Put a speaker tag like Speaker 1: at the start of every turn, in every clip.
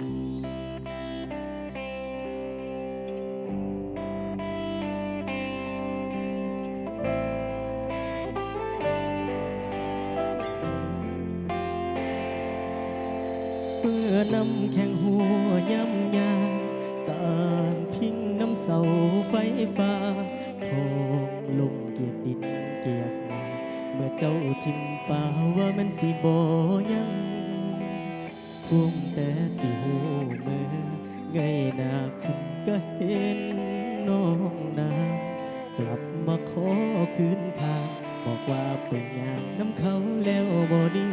Speaker 1: เมื่อน้ำแข็งหัวย่ำยาตางพิงน้ำเสาไฟฟ้าโทงลมเกียดดินเกียกมาเมื่อเจ้าทิมป่าว่ามันสิบยัง พุ่มแต่สิหูเมื่อเงยหน้าขึ้นก็เห็นน้องนากลับมาขอคืนทาง บอกว่าไปงานน้ำเขาแล้วบ่ดี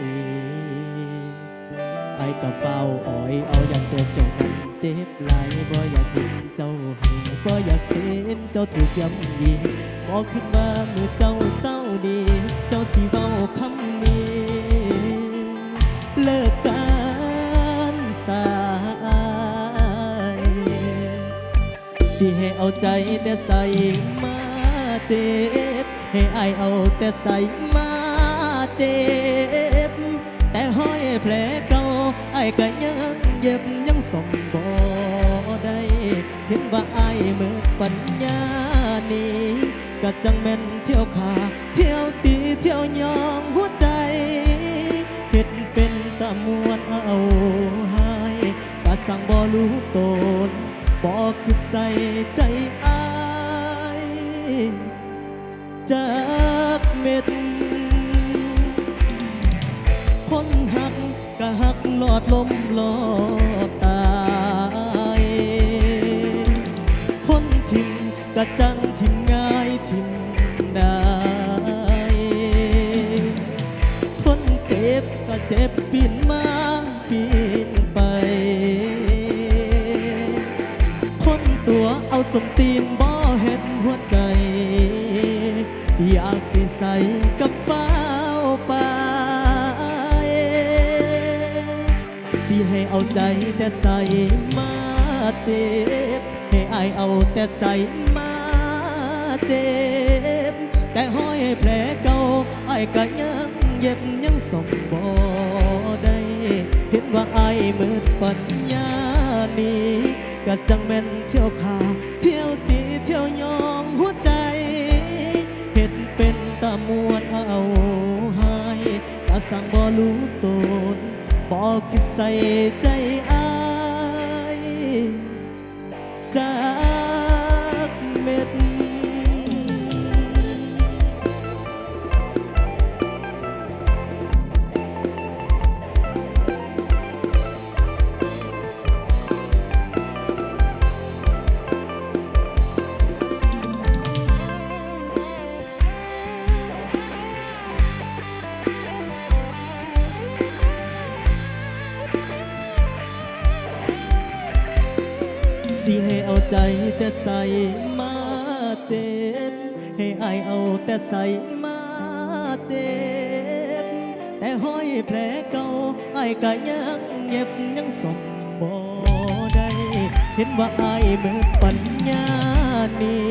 Speaker 1: ไอ้กับเฝ้าอ้อยเอาอย่ากเตือนเจ้านั้นเจ็บหลายบ่อยากเห็นเจ้าให้บ่อยากเห็นเจ้าถูกย่ำยีบอกขึ้นมาเมื่อเจ้าเศร้าดี เจ้าสิเว้าคำนี้ สิให้เอาใจแต่ใส่มาเจ็บ ให้อายเอาแต่ใส่มาเจ็บ แต่ห้อยแผลเก่าอายก็ยังเย็บยังสมบ่ได้เห็นว่าอายเมื่อปัญญานี้ก็จังแม่นเที่ยวขาเที่ยวตีเที่ยวยองหัวใจเห็ดเป็นตะมวนเอาให้ก็สั่งบ่รู้ตน บอกคือใส่ใจอายจากเม็ด คนหักก็หักหลอดลมหลอดตาย คนทิมก็จัง มตีนบ่เห็นหัวใจ อยากไปใส่กับฟ้าไปสิให้เอาใจแต่ใส่มาเจ็บ ให้อายเอาแต่ใส่มาเจ็บ แต่ห้อยแผลเก่าอายก็ยังเย็บยังสมบ่ได้ เห็นว่าอายมืดปัญญานี้ ก็จังแม่นเที่ยวขาเที่ยวตีเที่ยวยองหัวใจเห็ดเป็นตะมวนเอาหายตาสั่งบ่รู้ตนบอกคิดใส่ใจอายจา สิให้เอาใจแต่ใส่มาเจ็บ ให้อายเอาแต่ใส่มาเจ็บ แต่ห้อยแผลเก่าอายก็ยังเย็บยังสมบ่ได้เห็นว่าอายมือปัญญานี้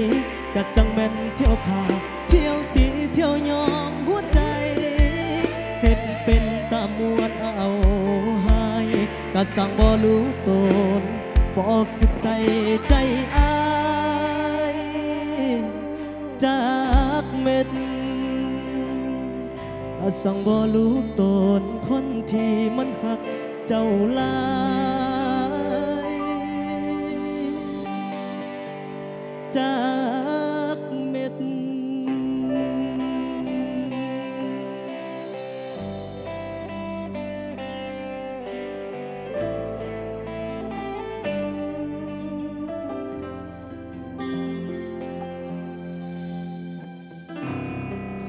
Speaker 1: ก็จังแม่นเที่ยวขาเที่ยวตีเที่ยวยองหัวใจเห็นเป็นตามวนเอาให้ก็สั่งบ่รู้ตน บอกคือใส่ใจอายจากเม็ดก็สั่งบ่รู้ตนคนที่มันหักเจ้าลายจาก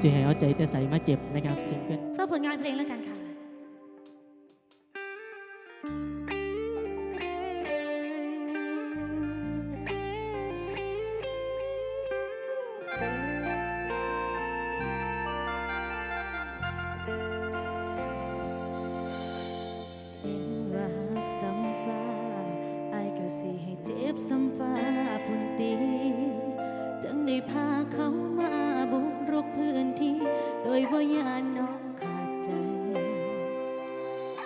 Speaker 1: สียให้เอาใจแต่ใส่มาเจ็บนะครับซิงเกิล
Speaker 2: เสื้อผลงานเพลงแล้วกันค่ะ
Speaker 3: ว่าหักซ้ำฟ้าอายก็สิให้เจ็บซ้ำฟ้าพุ่นตีจังได้พาเขามา กพื้นที่ โดยบ่ยานน้องขาดใจ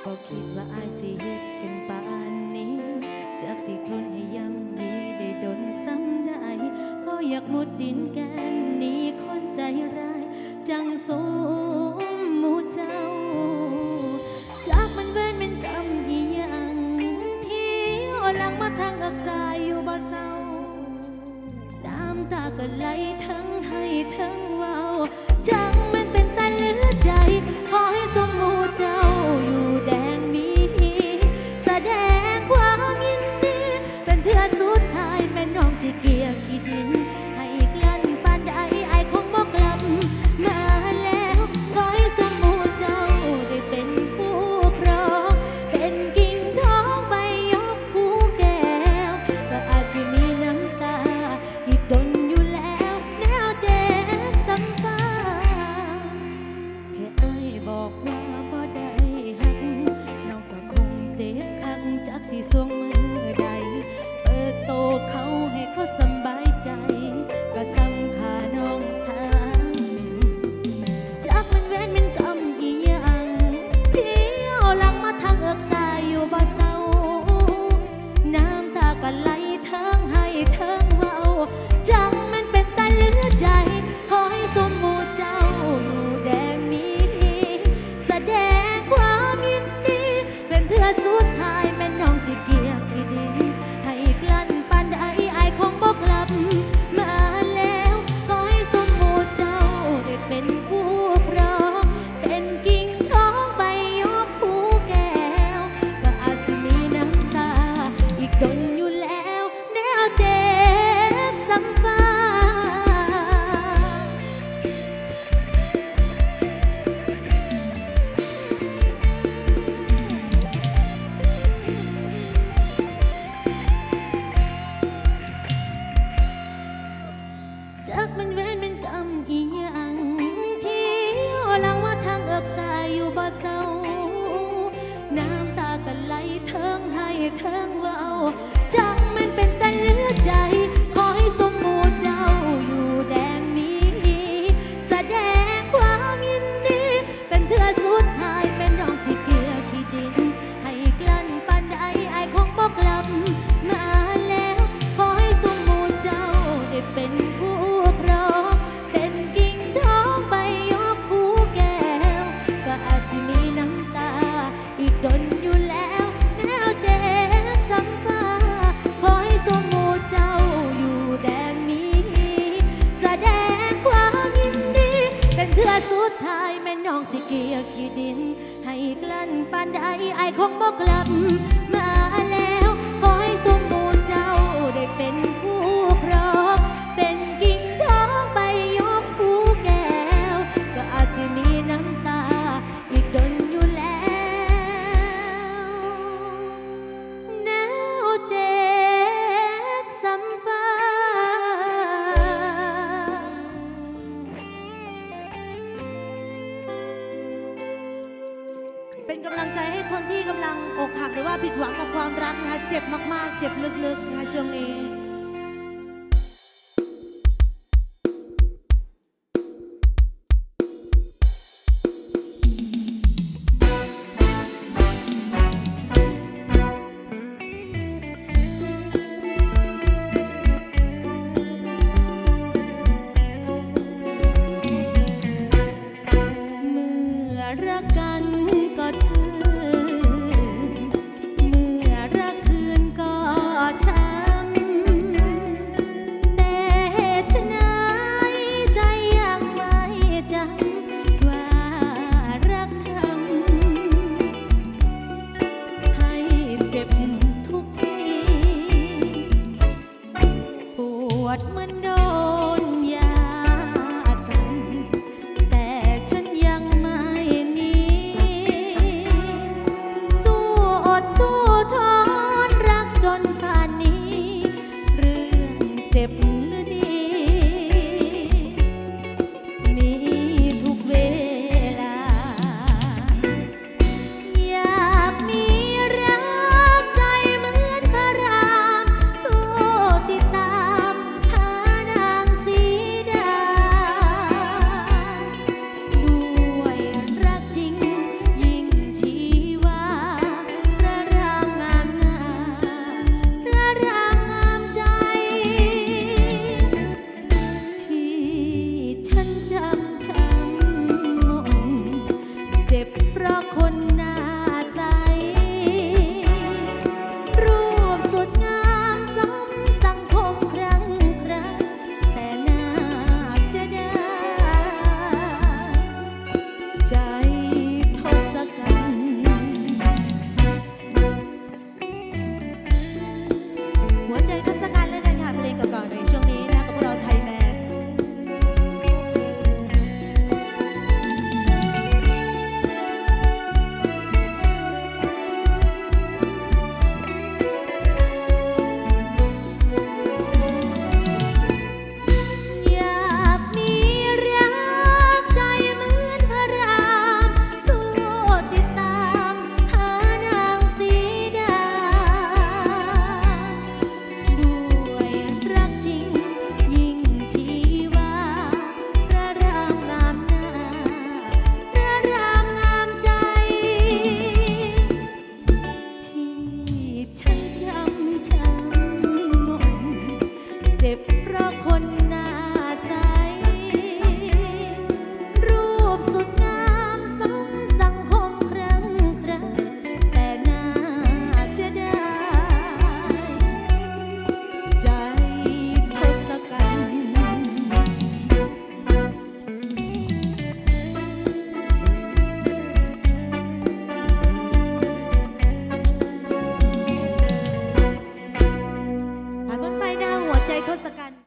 Speaker 3: ก็คิดว่าอายสิเฮ็ดกันป่านนี้ จากสิทนให้ย่ำดีได้ดนซ้ำได้พออยากมดดินแกนนี้คนใจร้าย จังโซ ม่น้องสิเกียขี้ดิน สิเกียกขี้ดิน ให้กลั้นปานใดไอคงบ่กลับ ว่าผิดหวังกับความรักนะคะเจ็บมากๆ เจ็บลึกๆนะคะช่วงนี้